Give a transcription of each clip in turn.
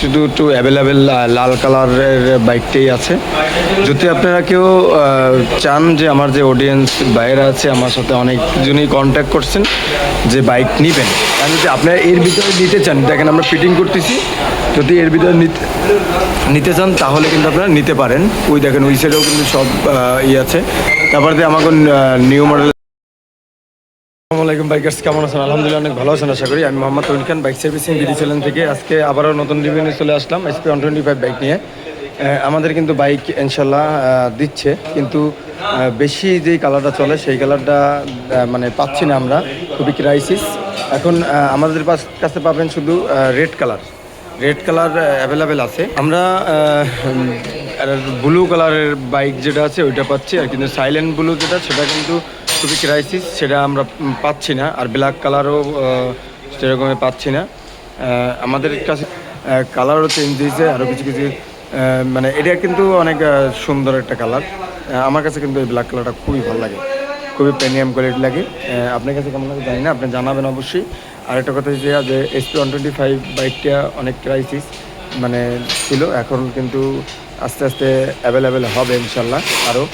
শুধু একটু অ্যাভেলেবেল লাল কালারের বাইকটাই আছে। যদি আপনারা কেউ চান যে আমার যে অডিয়েন্স বাইরে আছে, আমার সাথে অনেকজনই কন্ট্যাক্ট করছেন, যে বাইক নেবেন। আর যদি আপনারা এর ভিতরে নিতে চান, দেখেন আমরা ফিটিং করতেছি, যদি এর ভিতরে নিতে নিতে চান, তাহলে কিন্তু আপনারা নিতে পারেন। ওই দেখেন, ওই সাইডেও কিন্তু সব ইয়ে আছে। তারপরে আমাকে নিউ মডেল আসসালামু আলাইকুম বাইকার্স কেমন আছেন? আলহামদুলিল্লাহ, অনেক ভালো আছেন, আশা করি। আমি Mohammad Toin Khan bike servicing BD channel থেকে। আজকে আবারও নতুন রিভিউ চলে আসলাম SP one twenty five bike নিয়ে। আমাদের কিন্তু বাইক ইনশাল্লাহ দিচ্ছে। কিন্তু বেশি যেই কালারটা চলে, সেই কালারটা মানে পাচ্ছি না আমরা। খুবই ক্রাইসিস এখন আমাদের কাছে পাবেন শুধু red colour red colour available আছে। আমরা ব্লু কালারের বাইক যেটা আছে, ওইটা পাচ্ছি। আর কিন্তু সাইলেন্ট ব্লু যেটা, সেটা কিন্তু খুবই ক্রাইসিস সেটা আমরা পাচ্ছি না। আর ব্ল্যাক কালারও সেরকমই পাচ্ছি না। আমাদের কাছে কালারও চেঞ্জ হয়েছে আরও কিছু কিছু মানে এটা কিন্তু অনেক সুন্দর একটা কালার আমার কাছে কিন্তু এই ব্ল্যাক কালারটা খুবই ভালো লাগে। খুবই প্রিমিয়াম কোয়ালিটি লাগে। আপনার কাছে কেমন লাগে জানি না, আপনি জানাবেন অবশ্যই। আর একটা কথা হচ্ছে যে এসপি ওয়ান টোয়েন্টি ফাইভ বাইকটা অনেক ক্রাইসিস মানে ছিল, এখন কিন্তু আস্তে আস্তে অ্যাভেলেবেল হবে ইনশাল্লাহ আরও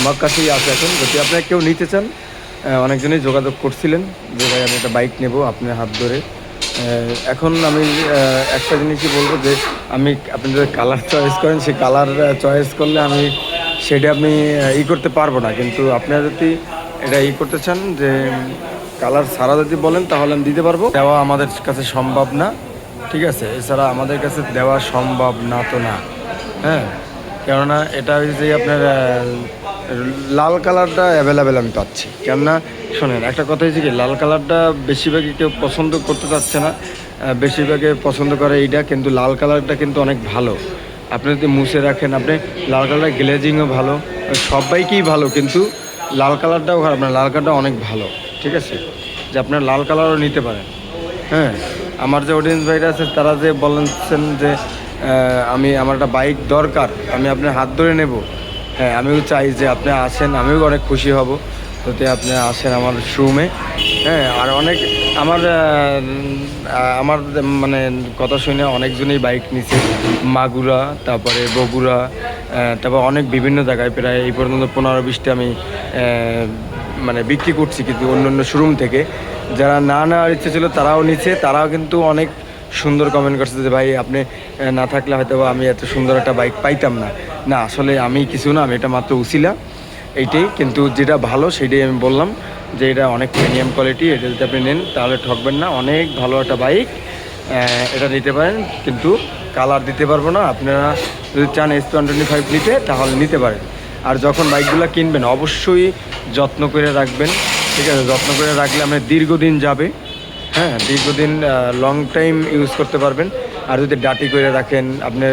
আমার কাছেই আছে এখন। যদি আপনারা কেউ নিতে চান অনেকজনই যোগাযোগ করছিলেন যে, ভাই, আমি একটা বাইক নেব আপনার হাত ধরে। এখন আমি একটা জিনিসই বলব যে, আমি আপনি যদি কালার চয়েস করেন। সেই কালার চয়েস করলে আমি সেটা আপনি ই করতে পারব না। কিন্তু আপনারা যদি এটা ই করতে চান যে, কালার ছাড়া যদি বলেন, তাহলে আমি দিতে পারব। দেওয়া আমাদের কাছে সম্ভব না, ঠিক আছে? এছাড়া আমাদের কাছে দেওয়া সম্ভব না তো না হ্যাঁ? কেননা এটা যে আপনার লাল কালারটা অ্যাভেলেবেল আমি পাচ্ছি। কেননা, শোনেন, একটা কথা হচ্ছে কি, লাল কালারটা বেশিরভাগই কেউ পছন্দ করতে চাচ্ছে না। বেশিরভাগে পছন্দ করে এইটা, কিন্তু লাল কালারটা কিন্তু অনেক ভালো। আপনি যদি মুছে রাখেন, আপনি লাল কালারটা গ্লেজিংও ভালো সব ভালো, কিন্তু লাল কালারটাও খারাপ না, লাল কালারটা অনেক ভালো, ঠিক আছে? যে আপনার লাল কালারও নিতে পারেন। হ্যাঁ আমার যে অডিয়েন্স ভাইরা আছে, তারা যে বলছেন যে আমি, আমার একটা বাইক দরকার, আমি আপনার হাত ধরে নেব। হ্যাঁ আমিও চাই যে আপনি আসেন, আমিও অনেক খুশি হব যদি আপনি আসেন আমার শোরুমে হ্যাঁ আর অনেক আমার আমার মানে কথা শুনে অনেকজনই বাইক নিছে। মাগুরা, তারপরে বগুড়া তারপর অনেক বিভিন্ন জায়গায় প্রায় এই পর্যন্ত পনেরো বিশটা আমি মানে বিক্রি করছি কিন্তু অন্য অন্য শোরুম থেকে। যারা না নেওয়ার ইচ্ছে ছিল তারাও নিচ্ছে তারাও কিন্তু অনেক সুন্দর কমেন্ট করছে যে, ভাই, আপনি না থাকলে হয়তো আমি এত সুন্দর একটা বাইক পাইতাম না। না, আসলে আমি কিছু না, আমি এটা মাত্র উছিলা এইটাই, কিন্তু যেটা ভালো সেটাই আমি বললাম যে এটা অনেক প্রিমিয়াম কোয়ালিটি এটা যদি আপনি নেন, তাহলে ঠকবেন না। অনেক ভালো একটা বাইক এটা নিতে পারেন, কিন্তু কালার দিতে পারব না। আপনারা যদি চান এস টোয়েন্টি ফাইভ নিতে, তাহলে নিতে পারেন। আর যখন বাইকগুলো কিনবেন, অবশ্যই যত্ন করে রাখবেন। ঠিক আছে, যত্ন করে রাখলে আপনার দীর্ঘদিন যাবে। হ্যাঁ দীর্ঘদিন লং টাইম ইউজ করতে পারবেন। আর যদি ডাটি করে রাখেন আপনি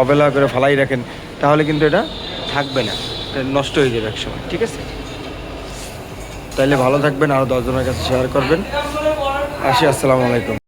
অবেলা করে ফালাই রাখেন তাহলে কিন্তু এটা থাকবে না। নষ্ট হয়ে যাবে একসময়, ঠিক আছে? তাইলে ভালো থাকবেন আরও দশজনের কাছে শেয়ার করবেন। আসি, আসসালামু আলাইকুম।